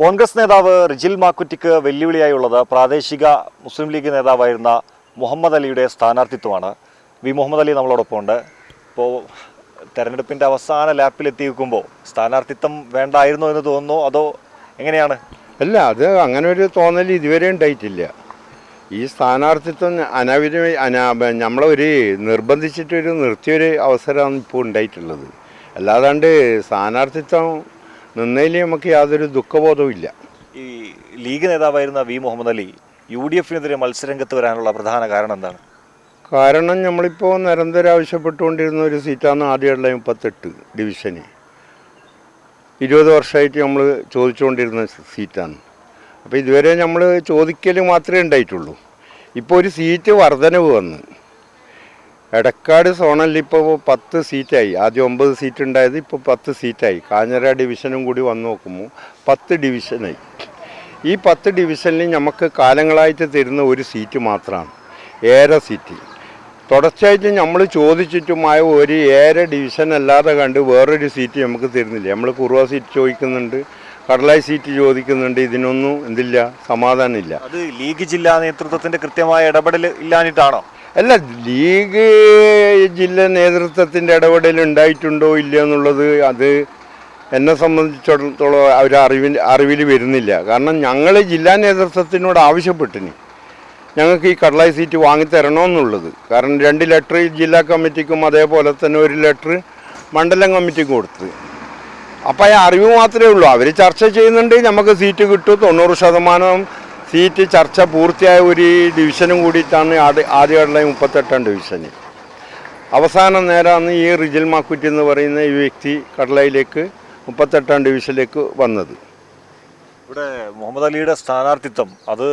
കോൺഗ്രസ് നേതാവ് റിജിൽ മാക്കുറ്റിക്ക് വെല്ലുവിളിയായുള്ളത് പ്രാദേശിക മുസ്ലിം ലീഗ് നേതാവായിരുന്ന മുഹമ്മദ് അലിയുടെ സ്ഥാനാർത്ഥിത്വമാണ്. വി. മുഹമ്മദ് അലി നമ്മളോടൊപ്പം ഉണ്ട് ഇപ്പോൾ തെരഞ്ഞെടുപ്പിന്റെ അവസാന ലാപ്പിലെത്തി നിൽക്കുമ്പോൾ സ്ഥാനാർത്ഥിത്വം വേണ്ടായിരുന്നോ എന്ന് തോന്നുന്നു അതോ എങ്ങനെയാണ്? അല്ല അത് അങ്ങനെ ഒരു തോന്നൽ ഇതുവരെ ഉണ്ടായിട്ടില്ല. ഈ സ്ഥാനാർത്ഥിത്വം അനാവിധ അനാ നമ്മളൊരു നിർബന്ധിച്ചിട്ടൊരു നിർത്തിയൊരു അവസരമാണ് ഇപ്പോൾ ഉണ്ടായിട്ടുള്ളത്. അല്ലാതാണ്ട് സ്ഥാനാർത്ഥിത്വം നിന്നതിൽ നമുക്ക് യാതൊരു ദുഃഖബോധവും ഇല്ല ഈ ലീഗ് നേതാവായിരുന്ന V. Muhammad Ali U D എഫിനെതിരെ മത്സരരംഗത്ത് വരാനുള്ള പ്രധാന കാരണം എന്താണ്? കാരണം നമ്മളിപ്പോൾ നിരന്തരം ആവശ്യപ്പെട്ടുകൊണ്ടിരുന്ന ഒരു സീറ്റാണ് ആദ്യമുള്ള മുപ്പത്തെട്ട് ഡിവിഷന്. ഇരുപത് വർഷമായിട്ട് നമ്മൾ ചോദിച്ചുകൊണ്ടിരുന്ന സീറ്റാണ്. അപ്പോൾ ഇതുവരെ നമ്മൾ ചോദിക്കൽ മാത്രമേ ഉണ്ടായിട്ടുള്ളൂ. ഇപ്പോൾ ഒരു സീറ്റ് വർധനവ് വന്ന് എടക്കാട് സോണലിൽ ഇപ്പോൾ പത്ത് സീറ്റായി. ആദ്യം ഒമ്പത് സീറ്റ് ഉണ്ടായത് ഇപ്പോൾ പത്ത് സീറ്റായി. കാഞ്ഞിര ഡിവിഷനും കൂടി വന്ന് നോക്കുമ്പോൾ പത്ത് ഡിവിഷനായി. ഈ പത്ത് ഡിവിഷനിൽ നമുക്ക് കാലങ്ങളായിട്ട് തരുന്ന ഒരു സീറ്റ് മാത്രമാണ് ഏര സീറ്റ്. തുടർച്ചയായിട്ട് നമ്മൾ ചോദിച്ചിട്ടുമായ ഒരു ഏര ഡിവിഷൻ അല്ലാതെ കണ്ട് വേറൊരു സീറ്റ് നമുക്ക് തരുന്നില്ല. നമ്മൾ കുറുവ സീറ്റ് ചോദിക്കുന്നുണ്ട് കടലായി സീറ്റ് ചോദിക്കുന്നുണ്ട്. ഇതിനൊന്നും എന്തില്ല സമാധാനമില്ല. അത് ലീഗ് ജില്ലാ നേതൃത്വത്തിന്റെ കൃത്യമായ ഇടപെടൽ ഇല്ലാഞ്ഞിട്ടാണോ? അല്ല ലീഗ് ജില്ലാ നേതൃത്വത്തിന്റെ ഇടപെടൽ ഉണ്ടായിട്ടുണ്ടോ ഇല്ല എന്നുള്ളത് അത് എന്നെ സംബന്ധിച്ചിടത്തോളം അവർ അറിവിൽ അറിവിൽ വരുന്നില്ല. കാരണം ഞങ്ങൾ ജില്ലാ നേതൃത്വത്തിനോട് ആവശ്യപ്പെട്ടിന്. ഞങ്ങൾക്ക് ഈ കടലായി സീറ്റ് വാങ്ങിത്തരണമെന്നുള്ളത്. കാരണം രണ്ട് ലെറ്റർ ജില്ലാ കമ്മിറ്റിക്കും അതേപോലെ തന്നെ ഒരു ലെറ്റർ മണ്ഡലം കമ്മിറ്റിക്കും കൊടുത്ത്. അപ്പോൾ ആ അറിവ് മാത്രമേ ഉള്ളൂ. അവർ ചർച്ച ചെയ്യുന്നുണ്ട് നമുക്ക് സീറ്റ് കിട്ടും തൊണ്ണൂറ് ശതമാനം സീറ്റ് ചർച്ച പൂർത്തിയായ ഒരു ഡിവിഷനും കൂടിയിട്ടാണ് ആദ്യ ആദ്യമായിട്ടുള്ള മുപ്പത്തെട്ടാം ഡിവിഷന് അവസാനം നേരമാണ് ഈ റിജിൽ മാക്കുറ്റി എന്ന് പറയുന്ന ഈ വ്യക്തി കടലയിലേക്ക് മുപ്പത്തെട്ടാം ഡിവിഷനിലേക്ക് വന്നത്. ഇവിടെ മുഹമ്മദ് അലിയുടെ സ്ഥാനാർത്ഥിത്വം അത്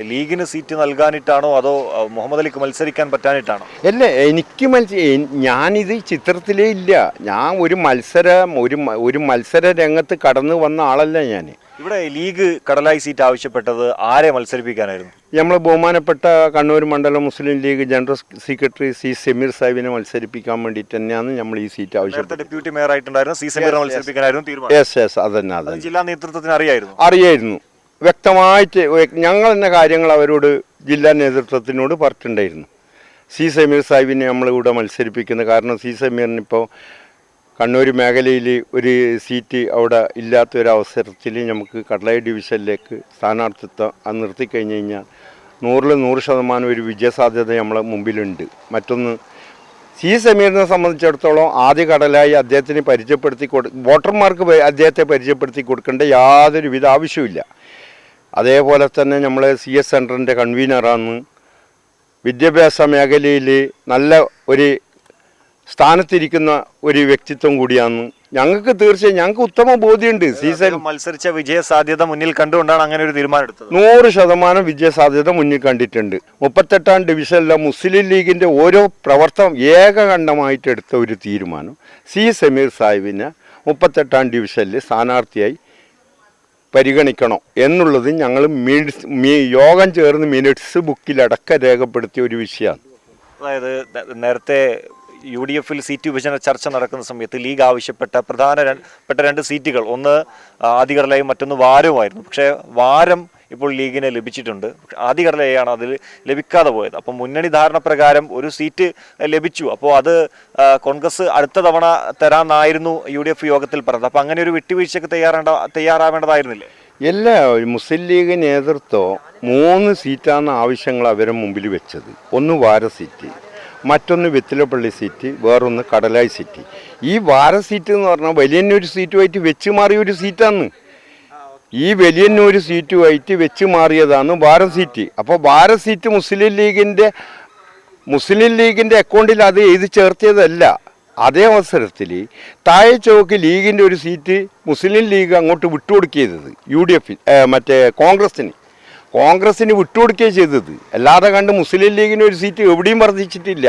ലീഗിന് സീറ്റ് നൽകാനിട്ടാണോ അതോ മുഹമ്മദ് അലിക്ക് മത്സരിക്കാൻ പറ്റാനിട്ടാണോ? അല്ല എനിക്ക് മത്സ എ- ഞാനിത് ചിത്രത്തിലേ ഇല്ല. ഞാൻ ഒരു മത്സരം ഒരു ഒരു മത്സര രംഗത്ത് കടന്നു വന്ന ആളല്ല ഞാൻ ഇവിടെ ലീഗ് കടലായി സീറ്റ് ആവശ്യപ്പെട്ടത് ആരെ മത്സരിപ്പിക്കാനായിരുന്നു? നമ്മൾ ബഹുമാനപ്പെട്ട കണ്ണൂർ മണ്ഡലം Muslim league general secretary C Sameer സാഹിബിനെ മത്സരിപ്പിക്കാൻ വേണ്ടിയിട്ട് തന്നെയാണ് നമ്മൾ ഈ സീറ്റ് ആവശ്യപ്പെട്ടത്. ഡെപ്യൂട്ടി മേയർ ആയിട്ടുണ്ടായിരുന്ന സി മത്സരിപ്പിക്കാനായിരുന്നു തീരുമാനം. യെസ് യെസ് അതന്നെ അത് അതന്നെ ജില്ലാ നേതൃത്വത്തിന് അറിയായിരുന്നു. അറിയായിരുന്നു. വ്യക്തമായിട്ട് ഞങ്ങൾ തന്നെ കാര്യങ്ങൾ അവരോട് ജില്ലാ നേതൃത്വത്തിനോട് പറഞ്ഞിട്ടുണ്ടായിരുന്നു. സി സമീർ സാഹിബിനെ നമ്മളിവിടെ മത്സരിപ്പിക്കുന്നത് കാരണം സി സമീറിന് ഇപ്പോൾ കണ്ണൂർ മേഖലയിൽ ഒരു സീറ്റ് അവിടെ ഇല്ലാത്തൊരവസരത്തിൽ നമുക്ക് കടലായി ഡിവിഷനിലേക്ക് സ്ഥാനാർത്ഥിത്വം നിർത്തിക്കഴിഞ്ഞ് കഴിഞ്ഞാൽ നൂറിൽ നൂറ് ശതമാനം ഒരു വിജയസാധ്യത നമ്മളെ മുമ്പിലുണ്ട്. മറ്റൊന്ന് സി സമീറിനെ സംബന്ധിച്ചിടത്തോളം ആദ്യ കടലായി അദ്ദേഹത്തിന് പരിചയപ്പെടുത്തി കൊടു വോട്ടർമാർക്ക് അദ്ദേഹത്തെ പരിചയപ്പെടുത്തി കൊടുക്കേണ്ട യാതൊരു വിധ ആവശ്യമില്ല അതേപോലെ തന്നെ നമ്മൾ സി എസ് സെന്ററിന്റെ കൺവീനറാണ്. വിദ്യാഭ്യാസ മേഖലയിൽ നല്ല ഒരു സ്ഥാനത്തിരിക്കുന്ന ഒരു വ്യക്തിത്വം കൂടിയാണ് ഞങ്ങൾക്ക് തീർച്ചയായും ഞങ്ങൾക്ക് ഉത്തമ ബോധ്യമുണ്ട്. സീസൺ മത്സരിച്ച വിജയ സാധ്യത മുന്നിൽ കണ്ടുകൊണ്ടാണ് അങ്ങനെ ഒരു തീരുമാനം എടുത്തത്. നൂറ് ശതമാനം വിജയ സാധ്യത മുന്നിൽ കണ്ടിട്ടുണ്ട്. മുപ്പത്തെട്ടാം ഡിവിഷനിലെ മുസ്ലിം ലീഗിന്റെ ഓരോ പ്രവർത്തനം ഏകകണ്ഠമായിട്ട് എടുത്ത ഒരു തീരുമാനം സി സമീർ സാഹിബിനെ മുപ്പത്തെട്ടാം ഡിവിഷനിൽ സ്ഥാനാർത്ഥിയായി പരിഗണിക്കണം എന്നുള്ളത് ഞങ്ങൾ മിനിറ്റ്സ് മീ- യോഗം ചേർന്ന് മിനിറ്റ്സ് ബുക്കിലടക്കം രേഖപ്പെടുത്തിയ ഒരു വിഷയമാണ്. അതായത് നേരത്തെ യു ഡി എഫിൽ സീറ്റ് വിഭജന ചർച്ച നടക്കുന്ന സമയത്ത് ലീഗ് ആവശ്യപ്പെട്ട പ്രധാന പെട്ട രണ്ട് സീറ്റുകൾ. ഒന്ന് ആദികടലയും മറ്റൊന്ന് വാരവുമായിരുന്നു പക്ഷേ വാരം ഇപ്പോൾ ലീഗിന് ലഭിച്ചിട്ടുണ്ട്. പക്ഷേ ആദികടലയാണ് അതിൽ ലഭിക്കാതെ പോയത്. അപ്പോൾ മുന്നണി ധാരണ പ്രകാരം ഒരു സീറ്റ് ലഭിച്ചു. അപ്പോൾ അത് കോൺഗ്രസ് അടുത്ത തവണ തരാമെന്നായിരുന്നു യു ഡി എഫ് യോഗത്തിൽ പറഞ്ഞത്. അപ്പോൾ അങ്ങനെ ഒരു വിട്ടുവീഴ്ചയ്ക്ക് തയ്യാറേണ്ട തയ്യാറാവേണ്ടതായിരുന്നില്ലേ? എല്ലാ മുസ്ലിം ലീഗ് നേതൃത്വം മൂന്ന് സീറ്റാണ് ആവശ്യങ്ങൾ അവരുടെ മുമ്പിൽ വെച്ചത്. ഒന്ന് വാര സീറ്റ്. മറ്റൊന്ന് വെത്തിലപ്പള്ളി സീറ്റ് വേറൊന്ന് കടലായി സീറ്റ് ഈ വാര സീറ്റ് എന്ന് പറഞ്ഞാൽ വലിയന്നൂർ സീറ്റുമായിട്ട് വെച്ച് മാറിയ ഒരു സീറ്റാണ് ഈ വലിയന്നൂർ സീറ്റുമായിട്ട് വെച്ച് മാറിയതാണ് വാര സീറ്റ് അപ്പോൾ വാര സീറ്റ് മുസ്ലിം ലീഗിന്റെ മുസ്ലിം ലീഗിന്റെ അക്കൗണ്ടിൽ അത് എഴുതി ചേർത്തിയതല്ല. അതേ അവസരത്തിൽ താഴെ ചോക്ക് ലീഗിന്റെ ഒരു സീറ്റ് മുസ്ലിം ലീഗ് അങ്ങോട്ട് വിട്ടുകൊടുക്കിയത് യു ഡി എഫിൽ മറ്റേ കോൺഗ്രസിന് കോൺഗ്രസിന് വിട്ടുകൊടുക്കുകയാണ് ചെയ്തത്. അല്ലാതെ കണ്ട് മുസ്ലിം ലീഗിന് ഒരു സീറ്റ് എവിടെയും വർദ്ധിച്ചിട്ടില്ല.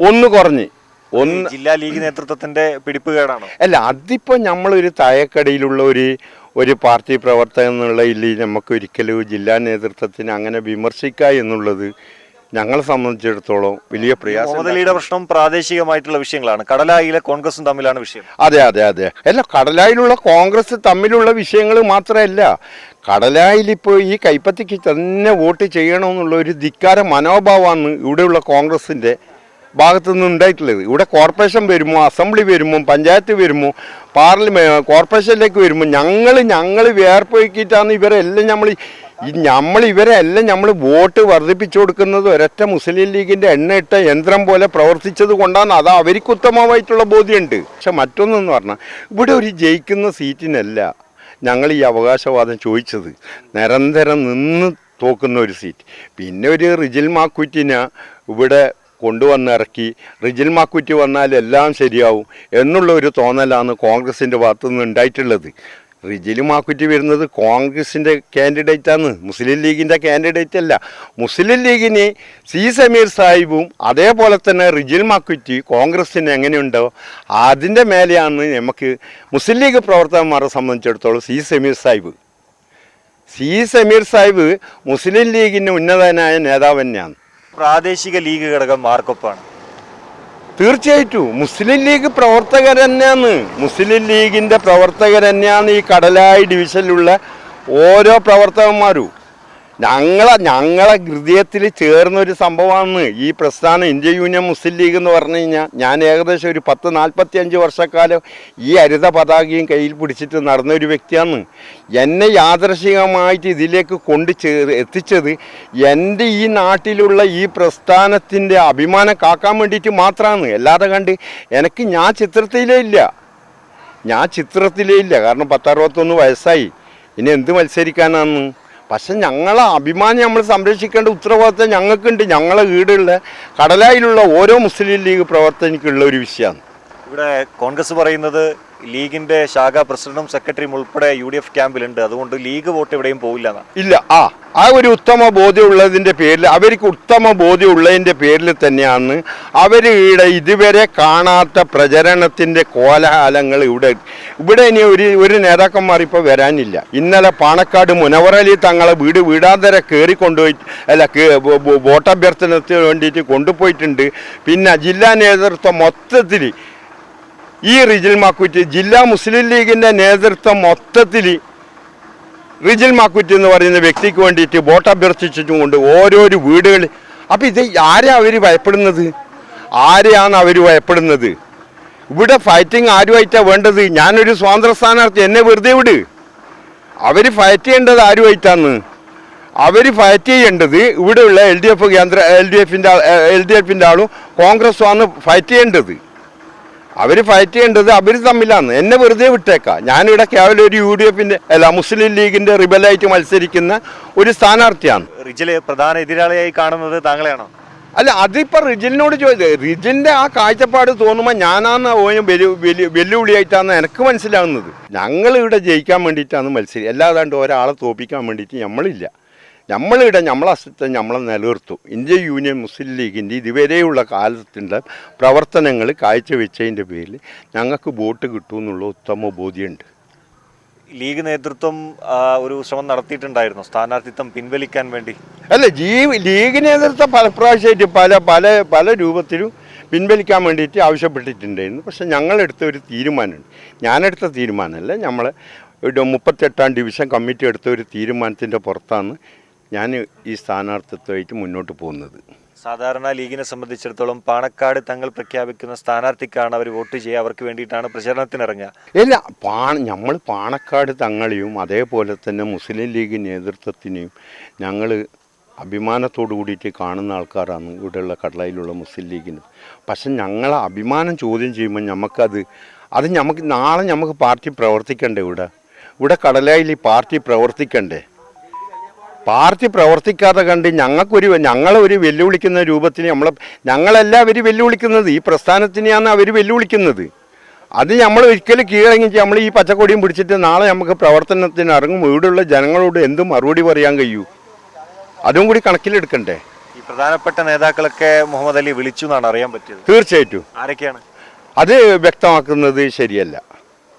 ഒന്ന് കുറഞ്ഞു. ഒന്ന് ജില്ലാ ലീഗ് നേതൃത്വത്തിന്റെ പിടിപ്പ് പിടിപ്പുകേടാണോ അല്ല അതിപ്പോ നമ്മളൊരു തായക്കടയിലുള്ള ഒരു ഒരു പാർട്ടി പ്രവർത്തകൻ എന്നുള്ള ഇതിൽ നമുക്ക് ഒരിക്കലും ജില്ലാ നേതൃത്വത്തിന് അങ്ങനെ വിമർശിക്കുക എന്നുള്ളത് ഞങ്ങളെ സംബന്ധിച്ചിടത്തോളം വലിയ പ്രയാസം മുഹമ്മദ് പ്രശ്നം പ്രാദേശികമായിട്ടുള്ള വിഷയങ്ങളാണ്. കടലായിലെ കോൺഗ്രസും തമ്മിലാണ് വിഷയം. അതെ അതെ അതെ. അല്ല കടലായിലുള്ള കോൺഗ്രസ് തമ്മിലുള്ള വിഷയങ്ങൾ മാത്രമല്ല കടലായിലിപ്പോൾ ഈ കൈപ്പത്തിക്ക് തന്നെ വോട്ട് ചെയ്യണമെന്നുള്ള ഒരു ധിക്കാര മനോഭാവമാണ് ഇവിടെയുള്ള കോൺഗ്രസിന്റെ ഭാഗത്തു നിന്ന് ഉണ്ടായിട്ടുള്ളത്. ഇവിടെ കോർപ്പറേഷൻ വരുമോ അസംബ്ലി വരുമോ പഞ്ചായത്ത് വരുമോ പാർലമെ കോർപ്പറേഷനിലേക്ക് വരുമ്പോൾ ഞങ്ങൾ ഞങ്ങൾ വേർപ്പൊഴുക്കിയിട്ടാണ് ഇവരെല്ലാം നമ്മൾ ഈ നമ്മൾ ഇവരെല്ലാം നമ്മൾ വോട്ട് വർദ്ധിപ്പിച്ചു കൊടുക്കുന്നത് ഒരൊറ്റ മുസ്ലിം ലീഗിന്റെ എണ്ണയിട്ട യന്ത്രം പോലെ പ്രവർത്തിച്ചത് കൊണ്ടാണ്. അത് അവർക്ക് ഉത്തമമായിട്ടുള്ള ബോധ്യമുണ്ട്. പക്ഷെ മറ്റൊന്നെന്ന് പറഞ്ഞാൽ ഇവിടെ ഒരു ജയിക്കുന്ന സീറ്റിനല്ല ഞങ്ങൾ ഈ അവകാശവാദം ചോദിച്ചത്. നിരന്തരം നിന്ന് തോക്കുന്ന ഒരു സീറ്റ്. പിന്നെ ഒരു റിജിൽ മാക്കുറ്റിന് ഇവിടെ കൊണ്ടുവന്നിറക്കി റിജിൽ മാക്കുറ്റി വന്നാൽ എല്ലാം ശരിയാവും എന്നുള്ള ഒരു തോന്നലാണ് കോൺഗ്രസിന്റെ ഭാഗത്തുനിന്ന് ഉണ്ടായിട്ടുള്ളത്. റിജിൽ മാക്കുറ്റി വരുന്നത് കോൺഗ്രസിന്റെ കാൻഡിഡേറ്റാണ് മുസ്ലിം ലീഗിന്റെ കാൻഡിഡേറ്റ് അല്ല മുസ്ലിം ലീഗിന് സി സമീർ സാഹിബും അതേപോലെ തന്നെ റിജിൽ മാക്കുറ്റി കോൺഗ്രസ്സിന് എങ്ങനെയുണ്ടോ അതിന്റെ മേലെയാണ് നമുക്ക് മുസ്ലിം ലീഗ് പ്രവർത്തകന്മാരെ സംബന്ധിച്ചിടത്തോളം C Sameer Sahib. C Sameer Sahib Muslim ലീഗിന്റെ ഉന്നതനായ നേതാവ് തന്നെയാണ്. പ്രാദേശിക ലീഗ് ഘടകം മാർക്കൊപ്പാണ് തീർച്ചയായിട്ടും. മുസ്ലിം ലീഗ് പ്രവർത്തകർ തന്നെയാണ്. മുസ്ലിം ലീഗിന്റെ പ്രവർത്തകർ തന്നെയാണ് ഈ കടലായി ഡിവിഷനിലുള്ള ഓരോ പ്രവർത്തകന്മാരും. ഞങ്ങളെ ഞങ്ങളെ ഹൃദയത്തിൽ ചേർന്നൊരു സംഭവമാണ് ഈ പ്രസ്ഥാനം ഇന്ത്യ യൂണിയൻ മുസ്ലിം ലീഗ് എന്ന് പറഞ്ഞു കഴിഞ്ഞാൽ ഞാൻ ഏകദേശം ഒരു പത്ത് നാൽപ്പത്തി അഞ്ച് വർഷക്കാലം ഈ ഹരിത പതാകയും കയ്യിൽ പിടിച്ചിട്ട് നടന്ന ഒരു വ്യക്തിയാണ്. എന്നെ യാദർശികമായിട്ട് ഇതിലേക്ക് കൊണ്ട് ചേ എത്തിച്ചത് എന്റെ ഈ നാട്ടിലുള്ള ഈ പ്രസ്ഥാനത്തിന്റെ അഭിമാനം കാക്കാൻ വേണ്ടിയിട്ട് മാത്രമാണ്. അല്ലാതെ കണ്ട് എനിക്ക് ഞാൻ ചിത്രത്തിലേ ഇല്ല. ഞാൻ ചിത്രത്തിലേ ഇല്ല. കാരണം പത്തറുപത്തൊന്ന് വയസ്സായി. ഇനി എന്ത് മത്സരിക്കാനാന്ന് പക്ഷെ ഞങ്ങളെ അഭിമാനം നമ്മൾ സംരക്ഷിക്കേണ്ട ഉത്തരവാദിത്തം ഞങ്ങൾക്കുണ്ട്. ഞങ്ങളെ വീടുള്ള കടലായിലുള്ള ഓരോ മുസ്ലിം ലീഗ് പ്രവർത്തനക്കുള്ള ഒരു വിഷയമാണ്. ഇവിടെ കോൺഗ്രസ് പറയുന്നത് ലീഗിന്റെ ശാഖാ പ്രസിഡന്റും സെക്രട്ടറിയും ഉൾപ്പെടെ യു ഡി എഫ് ക്യാമ്പിലുണ്ട്. അതുകൊണ്ട് ലീഗ് വോട്ട് എവിടെയും എന്നാണ് ഇല്ല ആ ആ ഒരു ഉത്തമ ബോധ്യമുള്ളതിന്റെ പേരിൽ അവർക്ക് ഉത്തമ ബോധ്യമുള്ളതിന്റെ പേരിൽ തന്നെയാണ് അവർ ഇവിടെ ഇതുവരെ കാണാത്ത പ്രചരണത്തിന്റെ കോലാഹലങ്ങൾ ഇവിടെ ഇവിടെ ഇനി ഒരു ഒരു നേതാക്കന്മാർ ഇപ്പോൾ വരാനില്ല. ഇന്നലെ പാണക്കാട് മുനവറലി തങ്ങളെ വീട് വീടാന്തര കയറി കൊണ്ടുപോയി അല്ല വോട്ടഭ്യർത്ഥനത്തിന് വേണ്ടിയിട്ട് കൊണ്ടുപോയിട്ടുണ്ട്. പിന്നെ ജില്ലാ നേതൃത്വം മൊത്തത്തിൽ ഈ റിജിൽ മാക്കുറ്റി ജില്ലാ മുസ്ലിം ലീഗിന്റെ നേതൃത്വം മൊത്തത്തിൽ റിജിൽ മാക്കുറ്റി എന്ന് പറയുന്ന വ്യക്തിക്ക് വേണ്ടിയിട്ട് വോട്ട് അഭ്യർത്ഥിച്ചുകൊണ്ട് ഓരോരോ വീടുകൾ അപ്പോൾ ഇത് ആരെയാ അവർ ഭയപ്പെടുന്നത്? ആരെയാണ് അവർ ഭയപ്പെടുന്നത്? ഇവിടെ ഫൈറ്റിംഗ് ആരുമായിട്ടാണ് വേണ്ടത്? ഞാനൊരു സ്വാതന്ത്ര്യ സ്ഥാനാർത്ഥി എന്നെ വെറുതെ വിട്. അവർ ഫൈറ്റ് ചെയ്യേണ്ടത് ആരുമായിട്ടാണ് അവർ ഫൈറ്റ് ചെയ്യേണ്ടത് ഇവിടെയുള്ള എൽ ഡി എഫ് കേന്ദ്ര എൽ ഡി എഫിന്റെ എൽ ഡി എഫിന്റെ ആളും കോൺഗ്രസ്സുമാണ് ഫൈറ്റ് ചെയ്യേണ്ടത്. അവർ ഫൈറ്റ് ചെയ്യേണ്ടത് അവർ തമ്മിലാണ്. എന്നെ വെറുതെ വിട്ടേക്കാം. ഞാനിവിടെ കേവലം ഒരു യു ഡി എഫിന്റെ അല്ല മുസ്ലിം ലീഗിന്റെ റിബലായിട്ട് മത്സരിക്കുന്ന ഒരു സ്ഥാനാർത്ഥിയാണ്. റിജിൽ പ്രധാന എതിരാളിയായി കാണുന്നത് താങ്കളെയാണോ? അല്ല അതിപ്പോൾ റിജിലിനോട് ചോദിച്ചത്. റിജിലിന്റെ ആ കാഴ്ചപ്പാട് തോന്നുമ്പോൾ ഞാനാണ് ഓയും വെല്ലു വെല്ലു വെല്ലുവിളിയായിട്ടാണ് എനിക്ക് മനസ്സിലാവുന്നത്. ഞങ്ങൾ ഇവിടെ ജയിക്കാൻ വേണ്ടിയിട്ടാണ് മത്സരി അല്ലാതാണ്ട് ഒരാളെ തോപ്പിക്കാൻ വേണ്ടിയിട്ട് നമ്മളില്ല. നമ്മളിവിടെ നമ്മളെ അസ്തിത്വം നമ്മളെ നിലനിർത്തും. ഇന്ത്യൻ യൂണിയൻ മുസ്ലിം ലീഗിന്റെ ഇതുവരെയുള്ള കാലത്തിന്റെ പ്രവർത്തനങ്ങൾ കാഴ്ചവെച്ചതിന്റെ പേരിൽ ഞങ്ങൾക്ക് വോട്ട് കിട്ടുമെന്നുള്ള ഉത്തമ ബോധ്യമുണ്ട്. ലീഗ് നേതൃത്വം ഒരു ശ്രമം നടത്തിയിട്ടുണ്ടായിരുന്നു. സ്ഥാനാർത്ഥിത്വം പിൻവലിക്കാൻ വേണ്ടി. അല്ല ജീ ലീഗ് നേതൃത്വം പല പ്രാവശ്യമായിട്ട് പല പല പല രൂപത്തിലും പിൻവലിക്കാൻ വേണ്ടിയിട്ട് ആവശ്യപ്പെട്ടിട്ടുണ്ടായിരുന്നു. പക്ഷെ ഞങ്ങളെടുത്ത ഒരു തീരുമാനമുണ്ട്. ഞാനെടുത്ത തീരുമാനമല്ല നമ്മൾ ഒരു മുപ്പത്തെട്ടാം ഡിവിഷൻ കമ്മിറ്റി എടുത്ത ഒരു തീരുമാനത്തിന്റെ പുറത്താണ് ഞാൻ ഈ സ്ഥാനാർത്ഥിത്വമായിട്ട് മുന്നോട്ട് പോകുന്നത്. സാധാരണ ലീഗിനെ സംബന്ധിച്ചിടത്തോളം പാണക്കാട് തങ്ങൾ പ്രഖ്യാപിക്കുന്ന സ്ഥാനാർത്ഥിക്കാണ് അവർ വോട്ട് ചെയ്യുക അവർക്ക് വേണ്ടിയിട്ടാണ് പ്രചരണത്തിനിറങ്ങുക. ഇല്ല പാണ നമ്മൾ പാണക്കാട് തങ്ങളെയും അതേപോലെ തന്നെ മുസ്ലിം ലീഗ് നേതൃത്വത്തിനെയും ഞങ്ങൾ അഭിമാനത്തോടു കൂടിയിട്ട് കാണുന്ന ആൾക്കാരാണ് ഇവിടെയുള്ള കടലയിലുള്ള മുസ്ലിം ലീഗിന്. പക്ഷെ ഞങ്ങളെ അഭിമാനം ചോദ്യം ചെയ്യുമ്പോൾ നമുക്കത് അത് നമുക്ക് നാളെ നമുക്ക് പാർട്ടി പ്രവർത്തിക്കണ്ടേ ഇവിടെ? ഇവിടെ കടലായിൽ ഈ പാർട്ടി പ്രവർത്തിക്കണ്ടേ? പാർട്ടി പ്രവർത്തിക്കാതെ കണ്ട് ഞങ്ങൾക്കൊരു ഞങ്ങളെ ഒരു വെല്ലുവിളിക്കുന്ന രൂപത്തിൽ നമ്മളെ അവർ വെല്ലുവിളിക്കുന്നത് ഈ പ്രസ്ഥാനത്തിനെയാണ് അവർ വെല്ലുവിളിക്കുന്നത്. അത് നമ്മൾ ഒരിക്കലും കീഴടങ്ങി നമ്മൾ ഈ പച്ചക്കൊടിയും പിടിച്ചിട്ട് നാളെ നമുക്ക് പ്രവർത്തനത്തിന് ഇറങ്ങും ഇവിടെയുള്ള ജനങ്ങളോട് എന്ത് മറുപടി പറയാൻ കഴിയൂ. അതും കൂടി കണക്കിലെടുക്കണ്ടേ? ഈ പ്രധാനപ്പെട്ട നേതാക്കളൊക്കെ മുഹമ്മദ് അലി വിളിച്ചു എന്നാണ് അറിയാൻ പറ്റിയത്. തീർച്ചയായിട്ടും. ആരൊക്കെയാണ്? അത് വ്യക്തമാക്കുന്നത് ശരിയല്ല.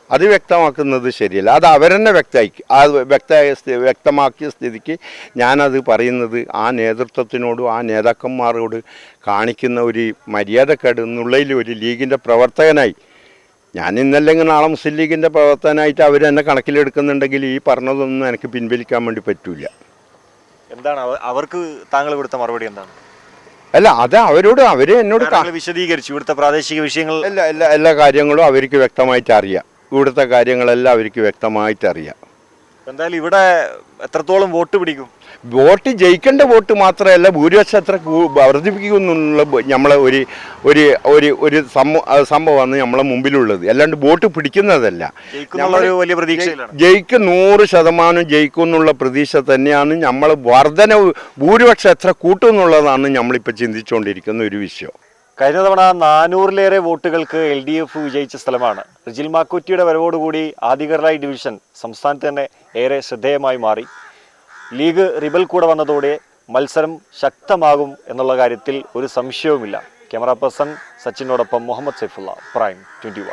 അത് വ്യക്തമാക്കുന്നത് ശരിയല്ല. അത് അവരെന്നെ വ്യക്തമായി ആ വ്യക്തമായ വ്യക്തമാക്കിയ സ്ഥിതിക്ക് ഞാനത് പറയുന്നത് ആ നേതൃത്വത്തിനോടും ആ നേതാക്കന്മാരോട് കാണിക്കുന്ന ഒരു മര്യാദക്കേട് എന്നുള്ളതിൽ ഒരു ലീഗിന്റെ പ്രവർത്തകനായി. ഞാൻ ഇന്നല്ലെങ്കിൽ നാളെ മുസ്ലിം ലീഗിന്റെ പ്രവർത്തനമായിട്ട് അവരെന്നെ കണക്കിലെടുക്കുന്നുണ്ടെങ്കിൽ ഈ പറഞ്ഞതൊന്നും എനിക്ക് പിൻവലിക്കാൻ വേണ്ടി പറ്റില്ല എന്താണ് അവർക്ക് താങ്കൾ കൊടുത്ത മറുപടി എന്താണ്? അല്ല അത് അവരോട് അവരെ എന്നോട് വിശദീകരിച്ചു. ഇവിടുത്തെ പ്രാദേശിക വിഷയങ്ങൾ എല്ലാ എല്ലാ എല്ലാ കാര്യങ്ങളും അവർക്ക് വ്യക്തമായിട്ട് അറിയാം. ഇവിടുത്തെ കാര്യങ്ങളെല്ലാം അവർക്ക് വ്യക്തമായിട്ട് അറിയാം. എന്തായാലും ഇവിടെ എത്രത്തോളം വോട്ട് പിടിക്കും? വോട്ട് ജയിക്കേണ്ട വോട്ട് മാത്രമല്ല ഭൂരിപക്ഷം എത്ര വർദ്ധിപ്പിക്കുന്നുള്ള നമ്മളെ ഒരു ഒരു ഒരു ഒരു സംഭവം സംഭവമാണ് നമ്മളെ മുമ്പിലുള്ളത്. അല്ലാണ്ട് വോട്ട് പിടിക്കുന്നതല്ല. വലിയ പ്രതീക്ഷയിലാണ്. ജയിക്കും നൂറ് ശതമാനം ജയിക്കും എന്നുള്ള പ്രതീക്ഷ തന്നെയാണ് നമ്മൾ വർധന ഭൂരിപക്ഷം എത്ര കൂട്ടും എന്നുള്ളതാണ് നമ്മളിപ്പോൾ ചിന്തിച്ചുകൊണ്ടിരിക്കുന്ന ഒരു വിഷയം. കഴിഞ്ഞ തവണ നാനൂറിലേറെ വോട്ടുകൾക്ക് എൽ ഡി എഫ് വിജയിച്ച സ്ഥലമാണ്. റിജിൽ മാക്കൂറ്റിയുടെ വരവോടുകൂടി ആദികർലായി ഡിവിഷൻ സംസ്ഥാനത്ത് തന്നെ ഏറെ ശ്രദ്ധേയമായി മാറി. ലീഗ് റിബൽ കൂടെ വന്നതോടെ മത്സരം ശക്തമാകും എന്നുള്ള കാര്യത്തിൽ ഒരു സംശയവുമില്ല. ക്യാമറ പേഴ്സൺ സച്ചിനോടൊപ്പം മുഹമ്മദ് സൈഫുള്ള പ്രൈം ട്വന്റി